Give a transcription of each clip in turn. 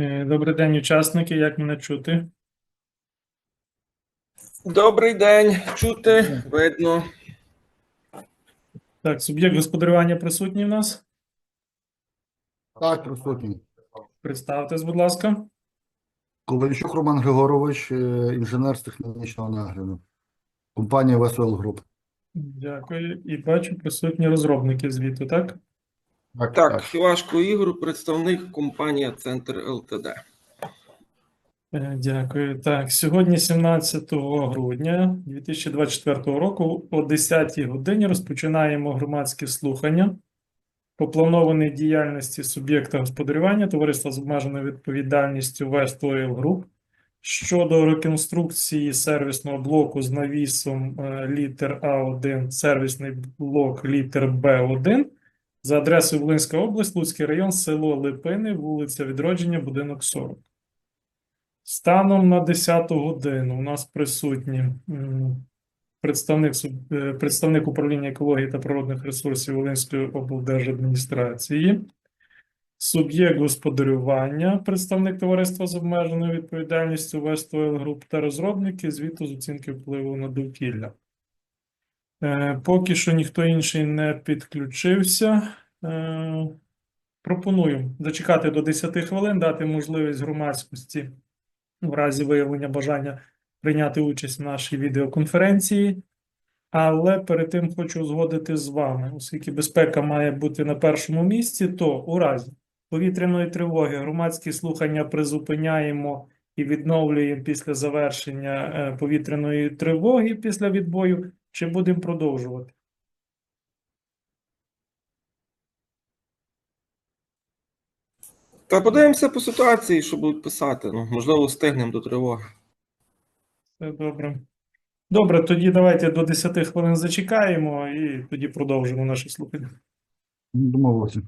Е, Добрий день, учасники. Як мене чути? Добрий день, чути, видно. Так, суб'єкт господарювання присутній в нас. Так, присутній. Представтесь, будь ласка. Ковальчук Роман Григорович, е, інженер з технічного нагляду. Компанія Весел Груп. Дякую. І бачу присутні розробники звіту, так? Так, Філашко Ігор, представник компанії Центр ЛТД. Е, Дякую. Так, сьогодні, 17 грудня 2024 року, о 10 годині розпочинаємо громадські слухання по планованій діяльності суб'єкта господарювання товариства з обмеженою відповідальністю West Oil Group щодо реконструкції сервісного блоку з навісом е, літер А1, сервісний блок літер Б1 за адресою Волинська область, Луцький район, село Липини, вулиця Відродження, будинок 40. Станом на 10 годину у нас присутні представник, е, представник управління екології та природних ресурсів Волинської облдержадміністрації, суб'єкт господарювання, представник товариства з обмеженою відповідальністю Oil Group та розробники звіту з оцінки впливу на довкілля. Е, Поки що ніхто інший не підключився. Е, Пропоную зачекати до 10 хвилин, дати можливість громадськості в разі виявлення бажання прийняти участь в нашій відеоконференції. Але перед тим хочу узгодити з вами, оскільки безпека має бути на першому місці, то у разі повітряної тривоги громадські слухання призупиняємо і відновлюємо після завершення е, повітряної тривоги після відбою, чи будемо продовжувати? Та подивимося по ситуації, що будуть писати. Ну, можливо, встигнемо до тривоги. Все добре. Добре, тоді давайте до 10 хвилин зачекаємо і тоді продовжимо наше слухання. Домовилися.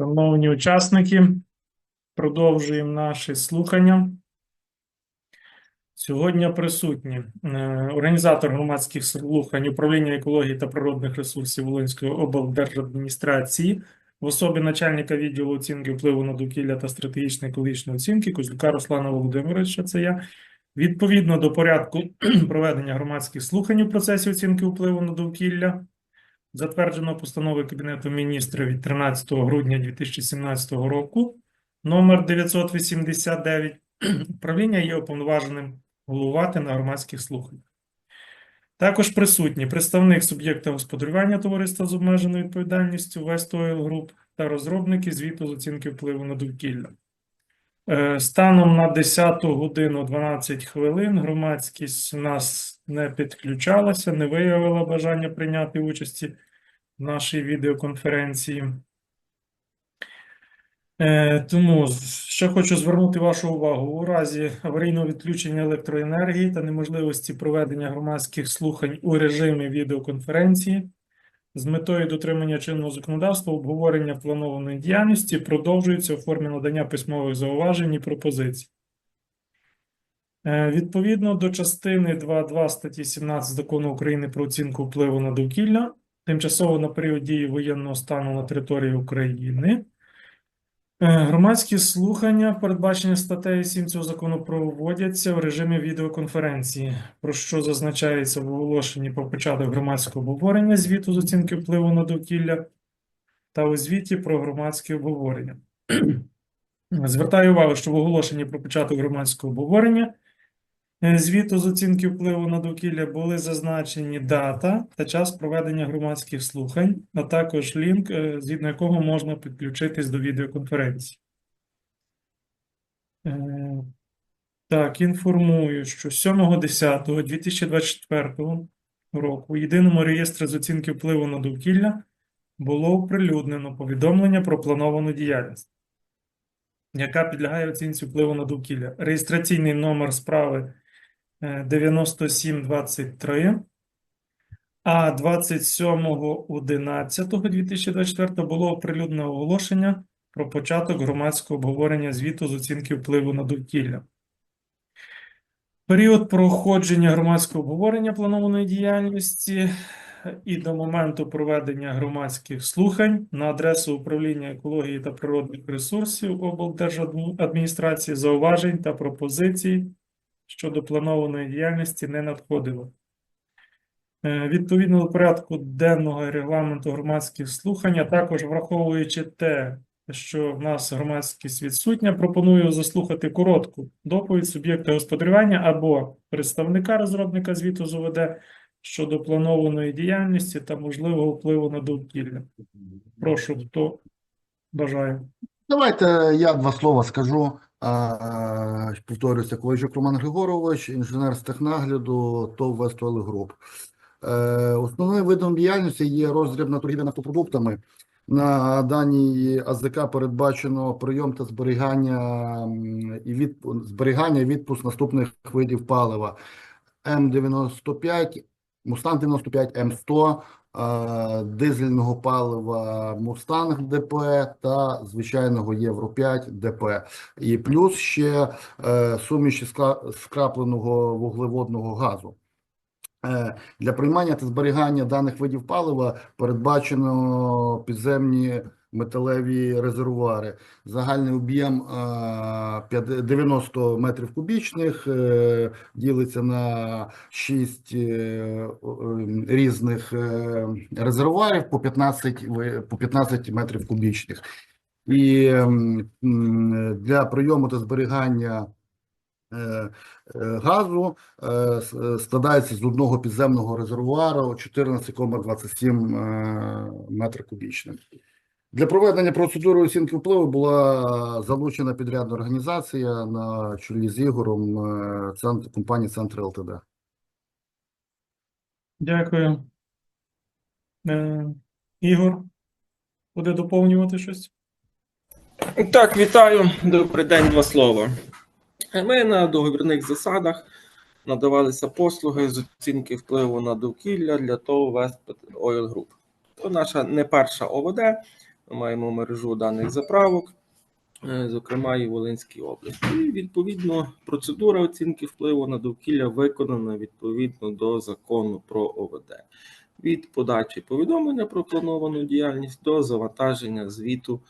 Шановні учасники, продовжуємо наші слухання. Сьогодні присутні е, організатор громадських слухань управління екології та природних ресурсів Волинської облдержадміністрації в особі начальника відділу оцінки впливу на довкілля та стратегічної екологічної оцінки Козлюка Руслана Володимировича. Це я. Відповідно до порядку проведення громадських слухань у процесі оцінки впливу на довкілля, затвердженого постановою Кабінету міністрів від 13 грудня 2017 року, номер 989, управління є уповноваженим головувати на громадських слуханнях. Також присутні представник суб'єкта господарювання товариства з обмеженою відповідальністю West Oil Group та розробники звіту з оцінки впливу на довкілля. Е, Станом на 10 годину 12 хвилин громадськість у нас не підключалася, не виявила бажання прийняти участі нашій відеоконференції. Е, Тому ще хочу звернути вашу увагу. У разі аварійного відключення електроенергії та неможливості проведення громадських слухань у режимі відеоконференції з метою дотримання чинного законодавства обговорення планованої діяльності продовжується у формі надання письмових зауважень і пропозицій. Е, Відповідно до частини 2.2 статті 17 Закону України про оцінку впливу на довкілля, тимчасово на період дії воєнного стану на території України, е, громадські слухання, передбачені статтею 7 цього закону, проводяться в режимі відеоконференції, про що зазначається в оголошенні про початок громадського обговорення звіту з оцінки впливу на довкілля та у звіті про громадське обговорення. Звертаю увагу, що в оголошенні про початок громадського обговорення звіту з оцінки впливу на довкілля були зазначені дата та час проведення громадських слухань, а також лінк, е, згідно якого можна підключитись до відеоконференції. Е, Так, інформую, що 7.10.2024 року у єдиному реєстрі з оцінки впливу на довкілля було оприлюднено повідомлення про плановану діяльність, яка підлягає оцінці впливу на довкілля. Реєстраційний номер справи е, 9723, а 27.11.2024 було оприлюднено оголошення про початок громадського обговорення звіту з оцінки впливу на довкілля. Період проходження громадського обговорення планованої діяльності і до моменту проведення громадських слухань на адресу управління екології та природних ресурсів облдержадміністрації зауважень та пропозицій щодо планованої діяльності не надходило. Е, Відповідно до порядку денного регламенту громадських слухань, а також враховуючи те, що в нас громадськість відсутня, пропоную заслухати коротку доповідь суб'єкта господарювання або представника розробника звіту з ОВД щодо планованої діяльності та можливого впливу на довкілля. Прошу, хто бажає. Давайте я два слова скажу. А, Повторюся, Ковальчук Роман Григорович, інженер з технагляду ТОВ Oil Group. Е, Основним видом діяльності є роздріб на торгівлі нафтопродуктами. На даній АЗК передбачено прийом та зберігання і від зберігання і відпуск наступних видів палива: М95, Мустанг 95, М100, е, дизельного палива Мустанг ДП та звичайного Євро 5 ДП. І плюс ще е, суміші скрапленого вуглеводного газу. Е, Для приймання та зберігання даних видів палива передбачено підземні металеві резервуари. Загальний об'єм е, 90 метрів кубічних е, ділиться на 6 різних е, резервуарів по 15, по 15 метрів кубічних. І для прийому та зберігання е, е, газу е, с- е, складається з одного підземного резервуару 14,27 е, метра кубічних. Для проведення процедури оцінки впливу була залучена підрядна організація на чолі з Ігорем е, центр, компанії Центр ЛТД. Дякую. Е, Ігор, буде доповнювати щось? Так, вітаю. Добрий день, два слова. Ми на договірних засадах надавалися послуги з оцінки впливу на довкілля для ТОВ West Oil Group. Це наша не перша ОВД. Ми маємо мережу даних заправок, е, зокрема і Волинській області. І відповідно процедура оцінки впливу на довкілля виконана відповідно до закону про ОВД. Від подачі повідомлення про плановану діяльність до завантаження звіту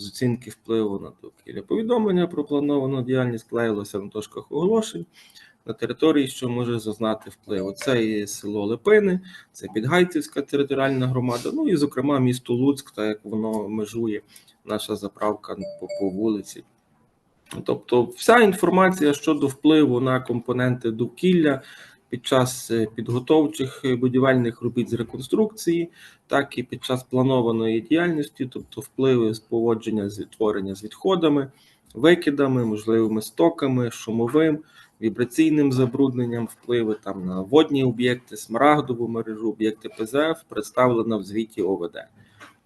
з оцінки впливу на довкілля. Повідомлення про плановану діяльність клеїлося на дошках оголошень на території, що може зазнати впливу. Це і село Липини, це Підгайцівська територіальна громада, ну і, зокрема, місто Луцьк, так як воно межує наша заправка по, по вулиці. Тобто, вся інформація щодо впливу на компоненти довкілля під час е, підготовчих е, будівельних робіт з реконструкції, так і під час планованої діяльності, тобто впливи з поводження з відтворення з відходами, викидами, можливими стоками, шумовим, вібраційним забрудненням, впливи там на водні об'єкти, смарагдову мережу, об'єкти ПЗФ представлено в звіті ОВД.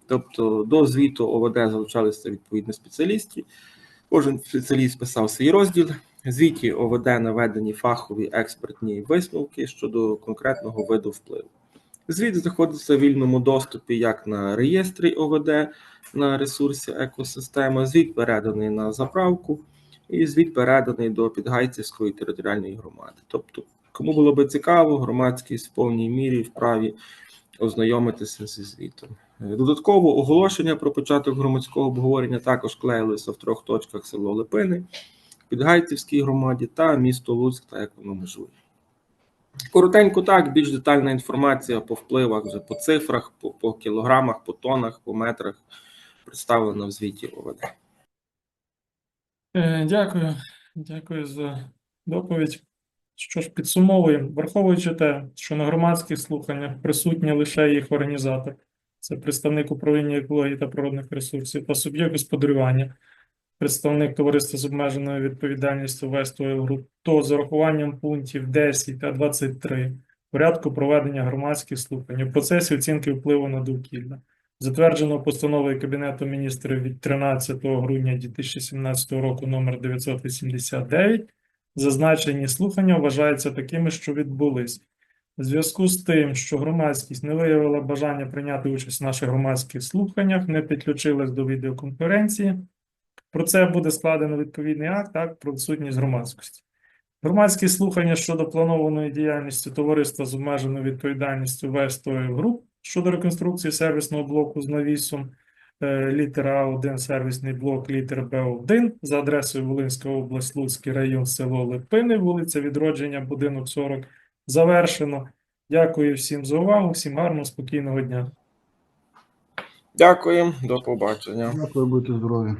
Тобто до звіту ОВД залучалися відповідні спеціалісти. Кожен спеціаліст писав свій розділ. Звіті ОВД наведені фахові експертні висновки щодо конкретного виду впливу. Звіт знаходиться в вільному доступі як на реєстрі ОВД на ресурсі екосистема. Звіт переданий на заправку, і звіт переданий до Підгайцівської територіальної громади. Тобто, кому було би цікаво, громадськість в повній мірі вправі ознайомитися зі звітом. Додатково оголошення про початок громадського обговорення також клеїлися в трьох точках село Липини, Підгайцівській громаді та місто Луцьк, так як воно межує. Коротенько так, більш детальна інформація по впливах, вже по цифрах, по, по кілограмах, по тонах, по метрах представлена в звіті ОВД. Е, Дякую. Дякую за доповідь. Що ж, підсумовуємо. Враховуючи те, що на громадських слуханнях присутні лише їх організатор, це представник управління екології та природних ресурсів та суб'єкт господарювання, представник товариства з обмеженою відповідальністю Вестою Груп, то з урахуванням пунктів 10 та 23 порядку проведення громадських слухань у процесі оцінки впливу на довкілля, затвердженого постановою Кабінету міністрів від 13 грудня 2017 року номер 989, зазначені слухання вважаються такими, що відбулись. У зв'язку з тим, що громадськість не виявила бажання прийняти участь в наших громадських слуханнях, не підключилась до відеоконференції, про це буде складено відповідний акт, акт про відсутність громадськості. Громадські слухання щодо планованої діяльності товариства з обмеженою відповідальністю Вестою Груп щодо реконструкції сервісного блоку з навісом е, літера А1, сервісний блок літер Б1 за адресою Волинська область, Луцький район, село Липини, вулиця Відродження, будинок 40. Завершено. Дякую всім за увагу, всім гарного, спокійного дня. Дякую, до побачення. Дякую, будьте здорові.